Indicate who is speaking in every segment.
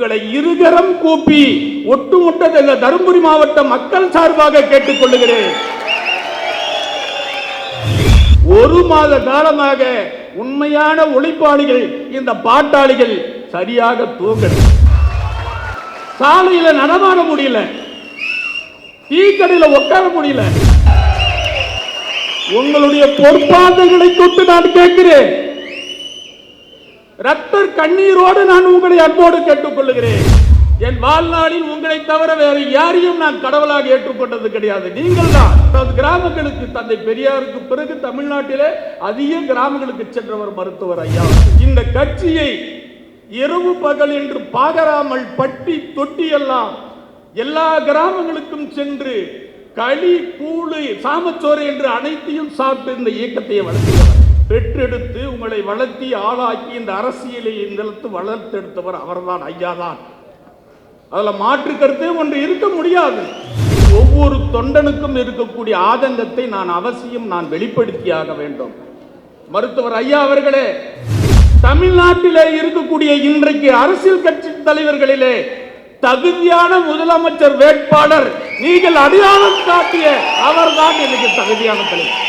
Speaker 1: உங்களை இருகரம் கூப்பி ஒட்டுமொத்த தருமபுரி மாவட்ட மக்கள் சார்பாக கேட்டுக் கொள்ளுகிறேன் ஒரு மாத காலமாக உண்மையான உழைப்பாளிகள் இந்த பாட்டாளிகள் சரியாக தூங்கணும் சாலையில நடமாட முடியல. டீ உட்கார முடியல. உங்களுடைய பொற்பாதங்களை தொட்டு நான் கேட்கிறேன். ரத்தர் கண்ணீரோடு நான் உங்களை அன்போடு கேட்டுக்கொள்ளுகிறேன் என் வாழ்நாளில் உங்களை தவிர வேறு யாரையும் நான் கடவுளாக ஏற்றுக்கொண்டது கிடையாது. நீங்கள் தான் கிராமங்களுக்கு தந்தை பெரியாருக்கு பிறகு தமிழ்நாட்டிலே அதிக கிராமங்களுக்கு சென்றவர் மருத்துவர் ஐயா. இந்த கட்சியை இரவு பகல் என்று பாகராமல் பட்டி தொட்டி எல்லாம் எல்லா கிராமங்களுக்கும் சென்று களி கூழு சாமச்சோறு என்று அனைத்தையும் சாப்பிட்டு இந்த இயக்கத்தை வளர்த்தவர் பெற்றெடுத்து உங்களை வளர்த்தி ஆளாக்கி இந்த அரசியலை இந்த வளர்த்தெடுத்தவர் அவர்தான் ஐயா தான் அதில் மாற்று கருத்தே ஒன்று இருக்க முடியாது. ஒவ்வொரு தொண்டனுக்கும் இருக்கக்கூடிய ஆதங்கத்தை நான் அவசியம் நான் வெளிப்படுத்தியாக வேண்டும். மருத்துவர் ஐயா அவர்களே தமிழ்நாட்டிலே இருக்கக்கூடிய இன்றைக்கு அரசியல் கட்சி தலைவர்களிலே தகுதியான முதலமைச்சர் வேட்பாளர் நீங்கள் அடையாளம் காட்டிய அவர்தான் எனக்கு தகுதியான தலைவர்.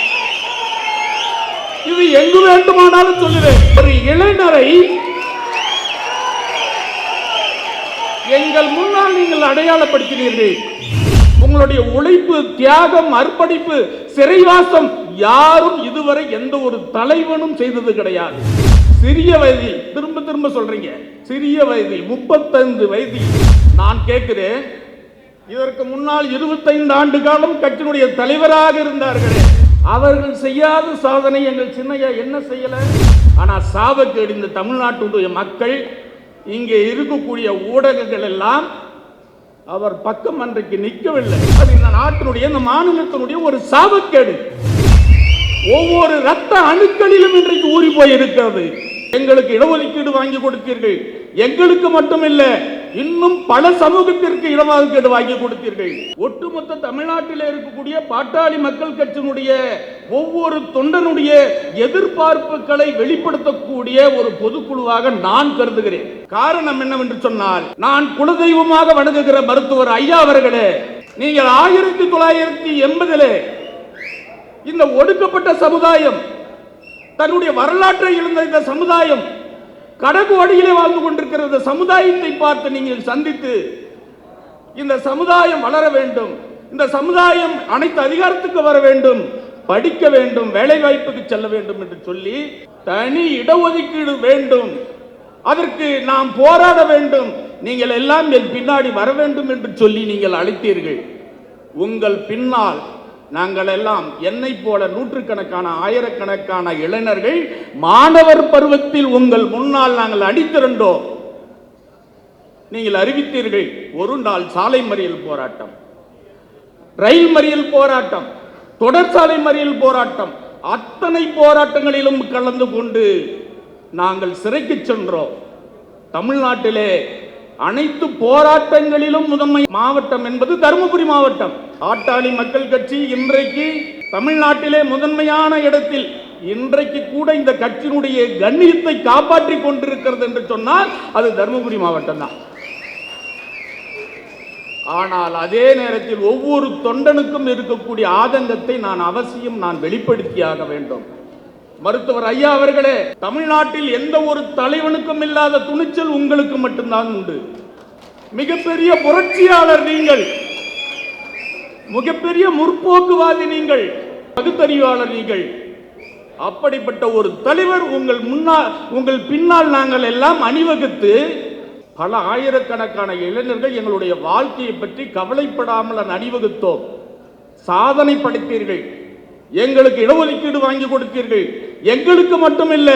Speaker 1: இது எங்கு வேண்டுமானாலும் சொல்லுவேன். ஒரு இளைஞரை எங்கள் முன்னால் நீங்கள் அடையாளப்படுத்தினீர்கள். உங்களுடைய உழைப்பு தியாகம் அர்ப்பணிப்பு சிறைவாசம் யாரும் இதுவரை எந்த ஒரு தலைவனும் செய்தது கிடையாது. சிறிய வயதில் திரும்ப திரும்ப சொல்றீங்க. சிறிய வயதில் முப்பத்தைந்து வயதில். நான் கேட்கிறேன் இதற்கு முன்னால் இருபத்தைந்து ஆண்டு காலம் கட்சியினுடைய தலைவராக இருந்தார்களே. அவர்கள் செய்யாத சாதனை எங்கள் சின்னையா என்ன செய்யல? ஆனா சாபக்கேடு இந்த தமிழ்நாட்டுடைய மக்கள் இங்கே இருக்கக்கூடிய ஊடகங்கள் எல்லாம் அவர் பக்கம் அன்றைக்கு நிற்கவில்லை அது இந்த நாட்டினுடைய இந்த மாநிலத்தினுடைய ஒரு சாபக்கேடு. ஒவ்வொரு ரத்த அணுக்களிலும் இன்றைக்கு ஊறி போய் இருக்கிறது எங்களுக்கு இடஒதுக்கீடு வாங்கி கொடுத்தீர்கள். எங்களுக்கு மட்டுமில்ல இன்னும் பல சமூகத்திற்கு இடஒதுக்கீடு வாங்கி கொடுத்தீர்கள். ஒட்டுமொத்த தமிழ்நாட்டில் இருக்கக்கூடிய பாட்டாளி மக்கள் கட்சியினுடைய ஒவ்வொரு தொண்டனுடைய எதிர்பார்ப்புகளை வெளிப்படுத்தக்கூடிய ஒரு பொதுக்குழுவாக நான் கருதுகிறேன். காரணம் என்னவென்று சொன்னால் நான் குலதெய்வமாக வணங்குகிற மருத்துவர் ஐயா அவர்களே நீங்கள் ஆயிரத்தி தொள்ளாயிரத்தி எண்பதிலே இந்த ஒடுக்கப்பட்ட சமுதாயம் தன்னுடைய வரலாற்றை இழந்த இந்த சமுதாயம் கடகு அடியிலே வாழ்ந்து கொண்டிருக்கிற இந்த சமுதாயத்தை பார்த்து நீங்கள் சந்தித்து இந்த சமுதாயம் வளர வேண்டும். இந்த சமுதாயம் அனைத்து அதிகாரத்துக்கு வர வேண்டும். படிக்க வேண்டும். வேலை வாய்ப்புக்கு செல்ல வேண்டும் என்று சொல்லி தனி இடஒதுக்கீடு வேண்டும். அதற்கு நாம் போராட வேண்டும். நீங்கள் எல்லாம் என் பின்னாடி வர வேண்டும் என்று சொல்லி நீங்கள் அழைத்தீர்கள். உங்கள் பின்னால் நாங்கள் எல்லாம் என்னை போல நூற்றுக்கணக்கான ஆயிரக்கணக்கான இளைஞர்கள் மாணவர் பருவத்தில் உங்கள் முன்னால் நாங்கள் அடித்திருந்தோம். நீங்கள் அறிவித்தீர்கள் ஒரு நாள் சாலை மறியல் போராட்டம். ரயில் மறியல் போராட்டம் தொடர் சாலை மறியல் போராட்டம் அத்தனை போராட்டங்களிலும் கலந்து கொண்டு நாங்கள் சிறைக்கு சென்றோம். தமிழ்நாட்டிலே அனைத்து போராட்டங்களிலும் முதன்மை மாவட்டம் என்பது தருமபுரி மாவட்டம். ஆட்டாளி மக்கள் கட்சி இன்றைக்கு தமிழ்நாட்டிலே முதன்மையான இடத்தில் இன்றைக்கு கூட இந்த கட்சியினுடைய கண்ணியத்தை காப்பாற்றிக் கொண்டிருக்கிறது என்று சொன்னால் அது தருமபுரி மாவட்டம் தான். ஆனால் அதே நேரத்தில் ஒவ்வொரு தொண்டனுக்கும் இருக்கக்கூடிய ஆதங்கத்தை நான் அவசியம் நான் வெளிப்படுத்தியாக வேண்டும். மருத்துவர் ஐயா அவர்களே தமிழ்நாட்டில் எந்த ஒரு தலைவனுக்கும் இல்லாத துணிச்சல் உங்களுக்கு மட்டும்தான் உண்டு. மிகப்பெரிய புரட்சியாளர் நீங்கள் மிகப்பெரிய முற்போக்குவாதி நீங்கள் பகுத்தறிவாளர் நீங்கள். அப்படிப்பட்ட ஒரு தலைவர் உங்கள் முன்னால் உங்கள் பின்னால் நாங்கள் எல்லாம் அணிவகுத்து பல ஆயிரக்கணக்கான இளைஞர்கள் எங்களுடைய வாழ்க்கையை பற்றி கவலைப்படாமல் அணிவகுத்தோம். சாதனை படைத்தீர்கள். எங்களுக்கு இடஒதுக்கீடு வாங்கி கொடுத்தீர்கள். எங்களுக்கு மட்டுமில்ல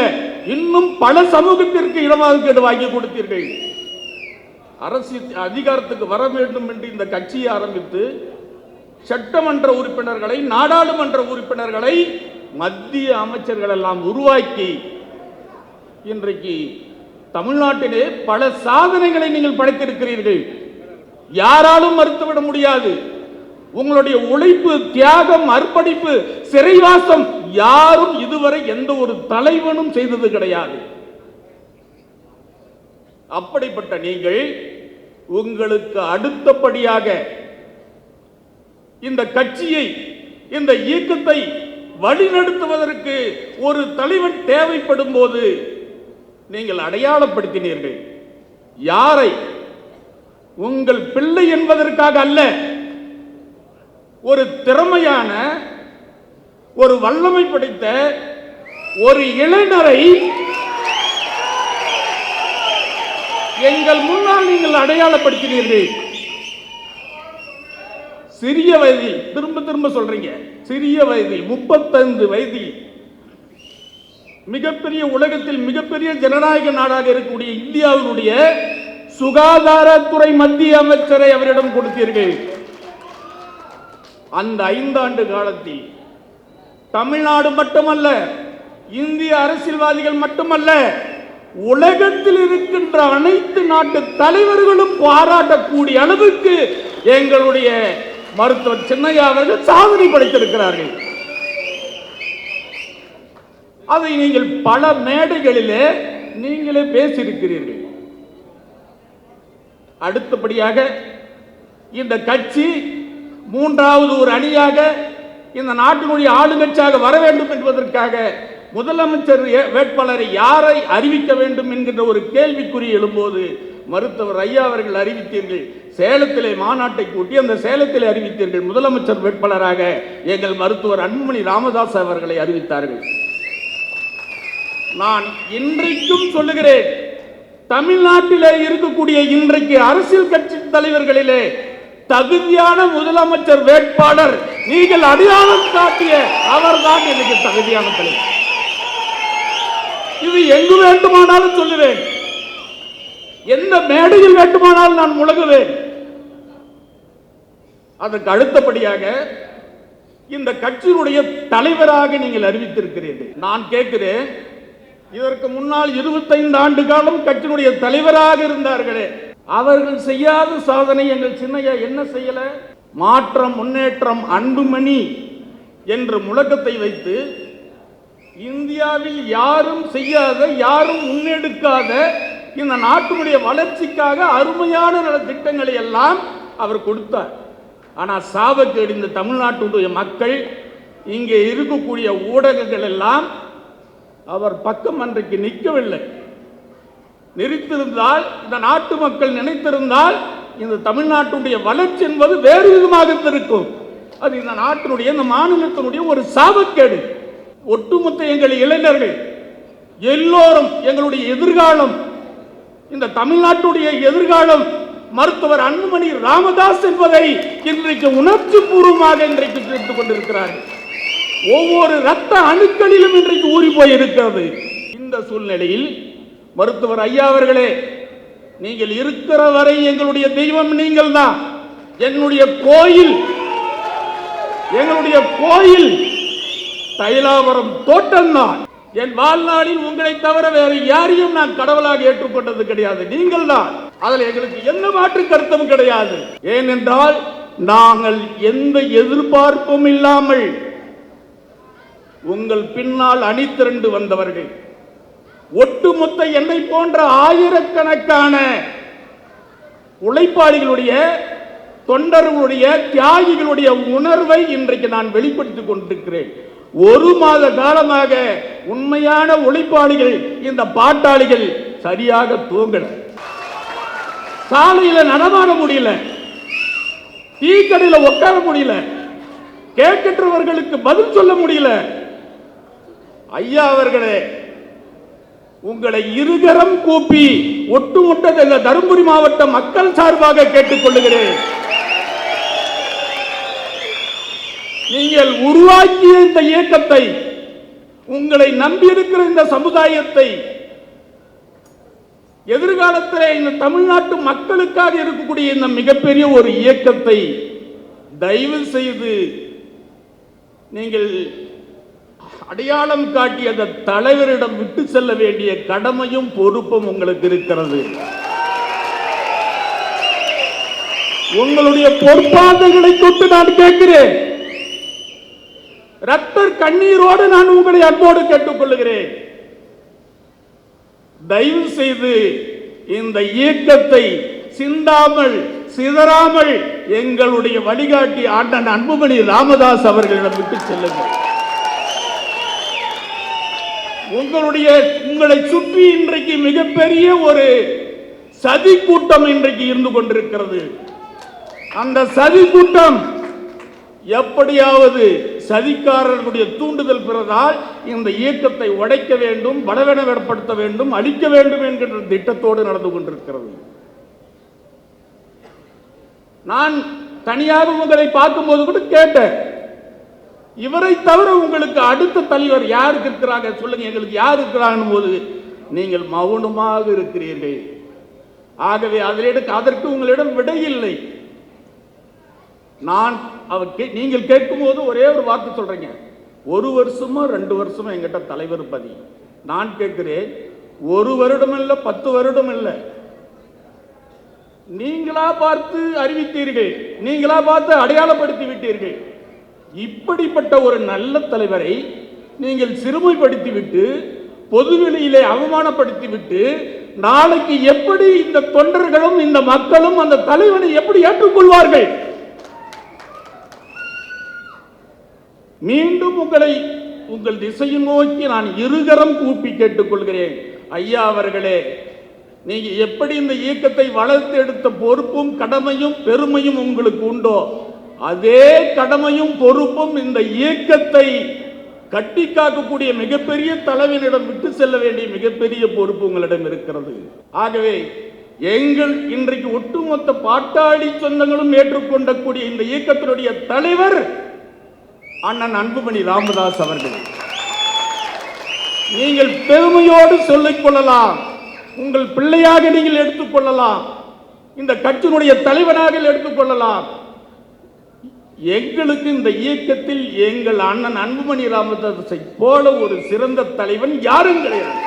Speaker 1: இன்னும் பல சமூகத்திற்கு இடஒதுக்கீடு வாங்கி கொடுத்தீர்கள். அரசு அதிகாரத்துக்கு வர வேண்டும் என்று இந்த கட்சியை ஆரம்பித்து சட்டமன்ற உறுப்பினர்களை நாடாளுமன்ற உறுப்பினர்களை மத்திய அமைச்சர்கள் எல்லாம் உருவாக்கி இன்றைக்கு தமிழ்நாட்டிலே பல சாதனைகளை நீங்கள் படைத்திருக்கிறீர்கள். யாராலும் மறுத்துவிட முடியாது. உங்களுடைய உழைப்பு தியாகம் அர்ப்பணிப்பு சிறைவாசம் யாரும் இதுவரை எந்த ஒரு தலைவனும் செய்தது கிடையாது. அப்படிப்பட்ட நீங்கள் உங்களுக்கு அடுத்தபடியாக இந்த கட்சியை இந்த இயக்கத்தை வழிநடத்துவதற்கு ஒரு தலைவன் தேவைப்படும் போது நீங்கள் அடையாளப்படுத்தினீர்கள். யாரை? உங்கள் பிள்ளை என்பதற்காக அல்ல ஒரு திறமையான ஒரு வல்லமை படைத்த ஒரு இளைஞரை எங்கள் முன்னால் நீங்கள் அடையாளப்படுத்தினீர்கள். சிறிய வயதில் திரும்ப திரும்ப சொல்றீங்க. சிறிய வயதில் முப்பத்தைந்து வயதில் மிகப்பெரிய உலகத்தில் மிகப்பெரிய ஜனநாயக நாடாக இருக்கக்கூடிய இந்தியாவினுடைய சுகாதாரத்துறை மத்திய அமைச்சரை அவரிடம் கொடுத்தீர்கள். அந்த ஐந்தாண்டு காலத்தில் தமிழ்நாடு மட்டுமல்ல இந்திய அரசியல்வாதிகள் மட்டுமல்ல உலகத்தில் இருக்கின்ற அனைத்து நாட்டு தலைவர்களும் பாராட்டக்கூடிய அளவுக்கு எங்களுடைய மருத்துவர் சின்னையா அவர்கள் சாதனை படைத்திருக்கிறார்கள். அதை நீங்கள் பல மேடைகளிலே நீங்களே பேசியிருக்கிறீர்கள். அடுத்தபடியாக இந்த கட்சி மூன்றாவது ஒரு அணியாக இந்த நாட்டினுடைய ஆளுங்கட்சியாக வர வேண்டும் என்பதற்காக முதலமைச்சர் வேட்பாளரை யாரை அறிவிக்க வேண்டும் என்கின்ற ஒரு கேள்விக்குறி எழும்போது மருத்துவர் ஐயா அவர்கள் அறிவித்தீர்கள். சேலத்திலே மாநாட்டை கூட்டி அந்த சேலத்திலே அறிவித்தீர்கள் முதலமைச்சர் வேட்பாளராக எங்கள் மருத்துவர் அன்புமணி ராமதாஸ் அவர்களை அறிவித்தார்கள். நான் இன்றைக்கும் சொல்லுகிறேன் தமிழ்நாட்டிலே இருக்கக்கூடிய இன்றைக்கு அரசியல் கட்சி தலைவர்களிலே தகுதியான முதலமைச்சர் வேட்பாளர் நீங்கள் அடையாளம் காட்டிய அவர்தான் எனக்கு தகுதியான தலைவர். இது எங்கு வேண்டுமானாலும் சொல்லுவேன். எந்த மேடையில் வேண்டுமானாலும் நான் முழங்குவேன். அதற்கு அடுத்தபடியாக இந்த கட்சியினுடைய தலைவராக நீங்கள் அறிவித்திருக்கிறீர்கள். நான் கேட்கிறேன் இதற்கு முன்னால் 25 ஆண்டு காலம் கட்சியினுடைய தலைவராக இருந்தார்களே அவர்கள் செய்யாத சாதனை எங்கள் சின்னையா என்ன செய்யல? மாற்றம் முன்னேற்றம் அன்புமணி என்ற முழக்கத்தை வைத்து இந்தியாவில் யாரும் செய்யாத யாரும் முன்னெடுக்காத இந்த நாட்டினுடைய வளர்ச்சிக்காக அருமையான நல திட்டங்களை எல்லாம் அவர் கொடுத்தார். ஆனால் சாபக்கேடு இந்த தமிழ்நாட்டுடைய மக்கள் இங்கே இருக்கக்கூடிய ஊடகங்கள் எல்லாம் அவர் பக்கம் அன்றைக்கு நிற்கவில்லை நிறுத்திருந்தால் இந்த நாட்டு மக்கள் நினைத்திருந்தால் இந்த தமிழ்நாட்டுடைய வளர்ச்சி என்பது வேறு விதமாக இருக்கும் அது இந்த நாட்டினுடைய இந்த மாநிலத்தினுடைய ஒரு சாபக்கேடு. ஒட்டுமொத்த எங்கள் இளைஞர்கள் எல்லோரும் எங்களுடைய எதிர்காலம் இந்த தமிழ்நாட்டுடைய எதிர்காலம் மருத்துவர் அன்புமணி ராமதாஸ் என்பதை இன்றைக்கு உணர்ச்சி பூர்வமாக இன்றைக்கு தெரிந்து கொண்டிருக்கிறார்கள். ஒவ்வொரு ரத்த அணுக்களிலும் இன்றைக்கு ஊறி போய் இருக்கிறது இந்த சூழ்நிலையில் மருத்துவர் ஐயா அவர்களே நீங்கள் இருக்கிற வரை எங்களுடைய தெய்வம் நீங்கள் தான் என்னுடைய கோயில் எங்களுடைய கோயில் தைலாவரம் தோட்டம் தான் என் வாழ்நாளில் உங்களை தவிர வேறு யாரையும் நான் கடவுளாக ஏற்றுக்கொண்டது கிடையாது. நீங்கள் தான் அதில் எங்களுக்கு எந்த மாற்று கருத்தும் கிடையாது. ஏனென்றால் நாங்கள் எந்த எதிர்பார்ப்பும் இல்லாமல் உங்கள் பின்னால் அணி திரண்டு வந்தவர்கள். ஒட்டுமொத்த என்னை போன்ற ஆயிரக்கணக்கான உழைப்பாளிகளுடைய தொண்டர்களுடைய தியாகிகளுடைய உணர்வை இன்றைக்கு நான் வெளிப்படுத்திக் கொண்டிருக்கிறேன். ஒரு மாத காலமாக உண்மையான உழைப்பாளிகள் இந்த பாட்டாளிகள் சரியாக தூங்கல. சாலையில நடமாட முடியல. தீக்கடையில் உட்கார முடியல. கேட்கின்றவர்களுக்கு பதில் சொல்ல முடியல. ஐயா அவர்களே உங்களை இருகரம் கூப்பி ஒட்டுமொத்த இந்த தருமபுரி மாவட்ட மக்கள் சார்பாக கேட்டுக்கொள்ளுகிறேன். நீங்கள் உருவாக்கிய இந்த இயக்கத்தை உங்களை நம்பியிருக்கிற இந்த சமுதாயத்தை எதிர்காலத்தில் இந்த தமிழ்நாட்டு மக்களுக்காக இருக்கக்கூடிய இந்த மிகப்பெரிய ஒரு இயக்கத்தை தயவு செய்து நீங்கள் அடையாளம் காட்டி அந்த தலைவரிடம் விட்டு செல்ல வேண்டிய கடமையும் பொறுப்பும் உங்களுக்கு இருக்கிறது. உங்களுடைய பொறுப்பாதைகளை தொட்டு நான் கேட்கிறேன். ரத்த கண்ணீரோடு நான் உங்களை அன்போடு கேட்டுக்கொள்கிறேன் தயவு செய்து இந்த இயக்கத்தை சிந்தாமல் சிதறாமல் எங்களுடைய வழிகாட்டி ஆண்டன் அன்புமணி ராமதாஸ் அவர்களிடம் விட்டு செல்லுங்கள். உங்களுடைய உங்களை சுற்றி இன்றைக்கு மிகப்பெரிய ஒரு சதி கூட்டம் இன்றைக்கு இருந்து கொண்டிருக்கிறது. அந்த சதி கூட்டம் எப்படியாவது சதிக்காரர்களுடைய தூண்டுதல் பிறதால் இந்த இயக்கத்தை உடைக்க வேண்டும் பலவீனப்படுத்த வேண்டும் அழிக்க வேண்டும் என்கின்ற திட்டத்தோடு நடந்து கொண்டிருக்கிறது. நான் தனியாக உங்களை பார்க்கும்போது கூட கேட்டேன். இவரை தவிர உங்களுக்கு அடுத்த தலைவர் யார் இருக்கிறாங்க சொல்லுங்க. எங்களுக்கு யார் இருக்கிறாங்க போது நீங்கள் மௌனமாக இருக்கிறீர்கள். ஆகவே அதிலிடம் அதற்கு உங்களிடம் விடை இல்லை. நான் அவர் கே- நீங்கள் கேட்கும்போது ஒரே ஒரு வார்த்தை சொல்றீங்க. ஒரு வருஷமோ ரெண்டு வருஷமோ எங்கிட்ட தலைவர் பதி. நான் கேட்கிறேன் ஒரு வருடம் இல்ல பத்து வருடம் இல்லை. நீங்களா பார்த்து அறிவித்தீர்கள். நீங்களா பார்த்து அடையாளப்படுத்தி விட்டீர்கள். இப்படிப்பட்ட ஒரு நல்ல தலைவரை நீங்கள் சிறுமைப்படுத்திவிட்டு பொதுவெளியிலே அவமானப்படுத்திவிட்டு நாளைக்கு எப்படி இந்த தொண்டர்களும் இந்த மக்களும் அந்த தலைவனை எப்படி ஏற்றுக்கொள்வார்கள்? மீண்டும் உங்களை உங்கள் திசையை நோக்கி நான் இருகரம் கூப்பி கேட்டுக்கொள்கிறேன். ஐயா அவர்களே நீங்க எப்படி இந்த இயக்கத்தை வளர்த்து எடுத்த பொறுப்பும் கடமையும் பெருமையும் உங்களுக்கு உண்டோ? அதே கடமையும் பொறுப்பும் இந்த இயக்கத்தை கட்டி காக்கக்கூடிய மிகப்பெரிய தலைவனிடம் விட்டு செல்ல வேண்டிய மிகப்பெரிய பொறுப்பு உங்களிடம் இருக்கிறது. ஆகவே எங்கள் இன்றைக்கு ஒட்டுமொத்த பாட்டாளி சொந்தங்களும் ஏற்றுக்கொண்டக்கூடிய இந்த இயக்கத்தினுடைய தலைவர் அண்ணன் அன்புமணி ராமதாஸ் அவர்கள். நீங்கள் பெருமையோடு சொல்லிக் கொள்ளலாம். உங்கள் பிள்ளையாக நீங்கள் எடுத்துக்கொள்ளலாம் இந்த கட்சியினுடைய தலைவனாக எடுத்துக்கொள்ளலாம் எங்களுக்கு இந்த இயக்கத்தில் எங்கள் அண்ணன் அன்புமணி ராமதாஸை போல ஒரு சிறந்த தலைவன் யாரும் கிடையாது.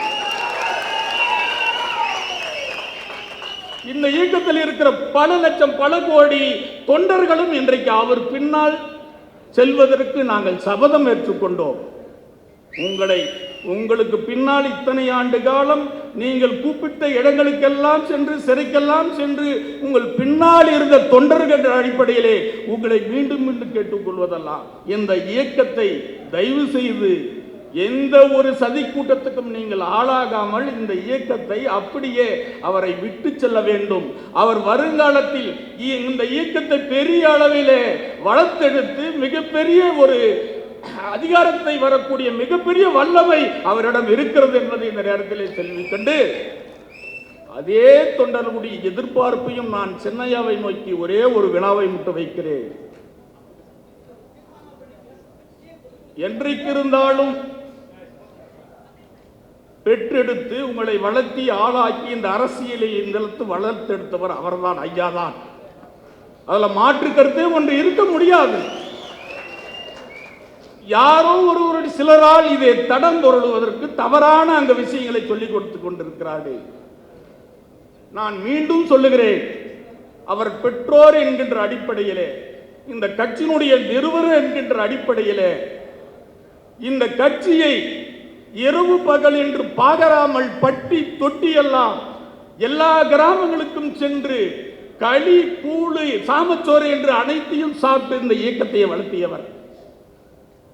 Speaker 1: இந்த இயக்கத்தில் இருக்கிற பல லட்சம் பல கோடி தொண்டர்களும் இன்றைக்கு அவர் பின்னால் செல்வதற்கு நாங்கள் சபதம் ஏற்றுக்கொண்டோம். உங்களை உங்களுக்கு பின்னால் இத்தனை ஆண்டு காலம் நீங்கள் கூப்பிட்ட இடங்களுக்கெல்லாம் சென்று சிறைக்கெல்லாம் சென்று உங்கள் பின்னால் இருந்த தொண்டர்கள் அடிப்படையிலே உங்களை மீண்டும் மீண்டும் கேட்டுக்கொள்வதெல்லாம் இந்த இயக்கத்தை தயவு செய்து எந்த ஒரு சதி கூட்டத்துக்கும் நீங்கள் ஆளாகாமல் இந்த இயக்கத்தை அப்படியே அவரை விட்டு செல்ல வேண்டும். அவர் வருங்காலத்தில் இ- இந்த இயக்கத்தை பெரிய அளவிலே வளர்த்தெடுத்து மிகப்பெரிய ஒரு அதிகாரத்தை வரக்கூடிய மிகப்பெரிய வல்லமை அவரிடம் இருக்கிறது என்பதை இந்த நேரத்திலே தெரிவிக்கொண்டு அதே தொண்டர்களுடைய எதிர்பார்ப்பையும் நான் சென்னையாவை நோக்கி ஒரே ஒரு வினாவை முட்டு வைக்கிறேன். என்றைக்கு இருந்தாலும் பெற்றெடுத்து உங்களை வளர்த்தி ஆளாக்கி இந்த அரசியலை நிலத்து வளர்த்தெடுத்தவர் அவர்தான் ஐயாதான். அதுல மாற்று கருத்தே ஒன்று இருக்க முடியாது. யாரோ ஒருவருடைய சிலரால் இதை தடம் பொருளுவதற்கு தவறான அந்த விஷயங்களை சொல்லிக் கொடுத்து கொண்டிருக்கிறார்கள். நான் மீண்டும் சொல்லுகிறேன் அவர் பெற்றோர் என்கின்ற அடிப்படையிலே இந்த கட்சியினுடைய நிறுவனர் என்கின்ற அடிப்படையிலே இந்த கட்சியை இரவு பகல் என்று பாகராமல் பட்டி தொட்டி எல்லாம் எல்லா கிராமங்களுக்கும் சென்று களி கூழு சாமச்சோறு என்று அனைத்தையும் சாப்பிட்டு இந்த இயக்கத்தை வளர்த்தியவர்.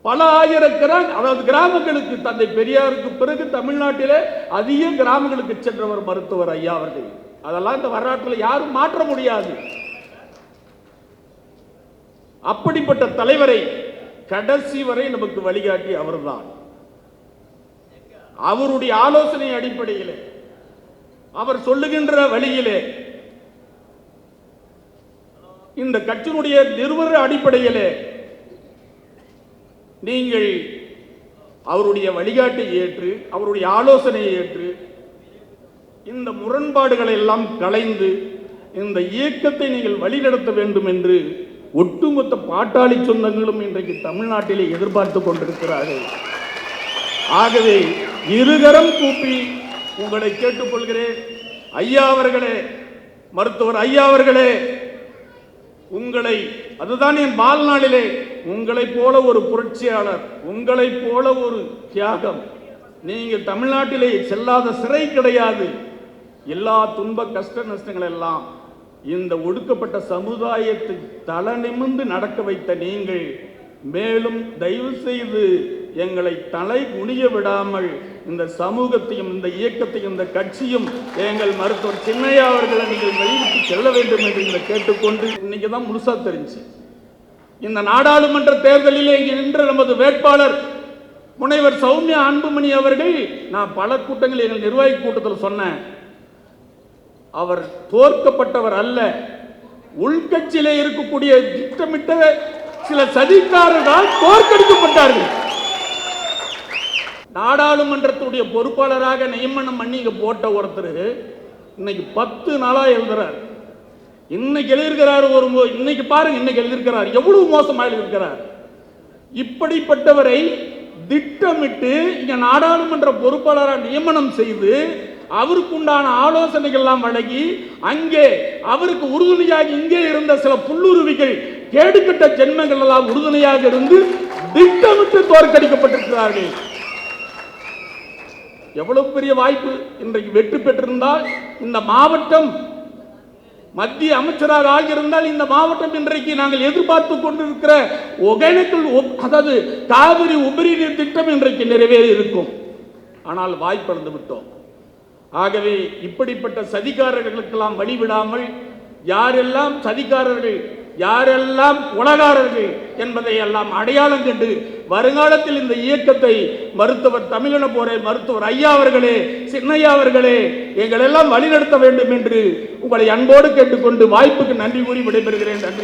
Speaker 1: பல ஆயிரம் கிராம் அதாவது கிராமங்களுக்கு தந்தை பெரியாருக்கு பிறகு தமிழ்நாட்டிலே அதிக கிராமங்களுக்கு சென்றவர் மருத்துவர் ஐயா அவர்கள். அதெல்லாம் இந்த வரலாற்றில் யாரும் மாற்ற முடியாது. அப்படிப்பட்ட தலைவரை கடைசி வரை நமக்கு வழிகாட்டி அவர்தான். அவருடைய ஆலோசனை அடிப்படையிலே அவர் சொல்லுகின்ற வழியிலே இந்த கட்சியினுடைய நிறுவன அடிப்படையிலே நீங்கள் அவருடைய வழிகாட்டை ஏற்று அவருடைய ஆலோசனையை ஏற்று இந்த முரண்பாடுகளை எல்லாம் களைந்து இந்த இயக்கத்தை நீங்கள் வழிநடத்த வேண்டும் என்று ஒட்டுமொத்த பாட்டாளி சொந்தங்களும் இன்றைக்கு தமிழ்நாட்டிலே எதிர்பார்த்து கொண்டிருக்கிறார்கள். ஆகவே இருகரம் கூப்பி உங்களை கேட்டுக்கொள்கிறேன். ஐயா அவர்களே மருத்துவர் ஐயா அவர்களே உங்களை அதுதான் என் வாழ்நாளிலே உங்களைப் போல ஒரு புரட்சியாளர் உங்களைப் போல ஒரு தியாகம். நீங்கள் தமிழ்நாட்டிலே செல்லாத சிறை கிடையாது. எல்லா துன்ப கஷ்ட நஷ்டங்கள் எல்லாம் இந்த ஒடுக்கப்பட்ட சமுதாயத்தை தலை நிமிர்ந்து நடக்க வைத்த நீங்கள் மேலும் தயவு செய்து எங்களை தலை குனிய விடாமல் இந்த சமூகத்தையும் இந்த இயக்கத்தையும் இந்த கட்சியும் எங்கள் மருத்துவர் சின்னையா அவர்களை நீங்கள் வெளியிட்டு செல்ல வேண்டும் என்று கேட்டுக்கொண்டு இன்னைக்கு தான் முழுசா தெரிஞ்சு. இந்த நாடாளுமன்ற தேர்தலிலே இங்கே நின்ற நமது வேட்பாளர் முனைவர் சௌமியா அன்புமணி அவர்கள் நான் பல கூட்டங்களில் எங்கள் நிர்வாகி கூட்டத்தில் சொன்னேன். அவர் தோற்கப்பட்டவர் அல்ல. உள்கட்சியிலே இருக்கக்கூடிய திட்டமிட்ட சில சதிக்காரர்களால் தோற்கடிக்கப்பட்டார்கள். நாடாளுமன்றத்துடைய பொறுப்பாளராக நியமனம் பண்ணி போட்ட ஒருத்தர் இன்னைக்கு பத்து நாளா எழுதுறார். இன்னைக்கு எழுதியிருக்கிறார் ஒரு இன்னைக்கு பாருங்க இன்னைக்கு எழுதியிருக்கிறார். எவ்வளவு மோசமா எழுதியிருக்கிறார்? இப்படிப்பட்டவரை திட்டமிட்டு இங்க நாடாளுமன்ற பொறுப்பாளராக நியமனம் செய்து அவருக்குண்டான ஆலோசனைகள் எல்லாம் வழங்கி அங்கே அவருக்கு உறுதுணையாக இங்கே இருந்த சில புல்லுருவிகள் கேடுகட்ட ஜென்மங்கள் எல்லாம் உறுதுணையாக இருந்து திட்டமிட்டு தோற்கடிக்கப்பட்டிருக்கிறார்கள். எவ்வளவு பெரிய வாய்ப்பு இன்றைக்கு வெற்றி பெற்றிருந்தால் இந்த மாவட்டம் மத்திய அமைச்சராக ஆகியிருந்தால் இந்த மாவட்டம் இன்றைக்கு நாங்கள் எதிர்பார்த்து கொண்டிருக்கிற ஒகேனக்கல் அதாவது காவிரி உபரி நீர் திட்டம் இன்றைக்கு நிறைவேறி இருக்கும் ஆனால் வாய்ப்பிழந்து விட்டோம். ஆகவே இப்படிப்பட்ட சதிகாரர்களுக்கெல்லாம் வழிவிடாமல் யாரெல்லாம் சதிகாரர்கள் யாரெல்லாம் உலகாரர்கள் என்பதை எல்லாம் அடையாளம் கண்டு வருங்காலத்தில் இந்த இயக்கத்தை மருத்துவர் தமிழன போரே மருத்துவர் ஐயா அவர்களே சின்னையா அவர்களே எங்களெல்லாம் வழிநடத்த வேண்டும் என்று உங்களை அன்போடு கேட்டுக்கொண்டு வாய்ப்புக்கு நன்றி கூறி விடைபெறுகிறேன். நன்றி.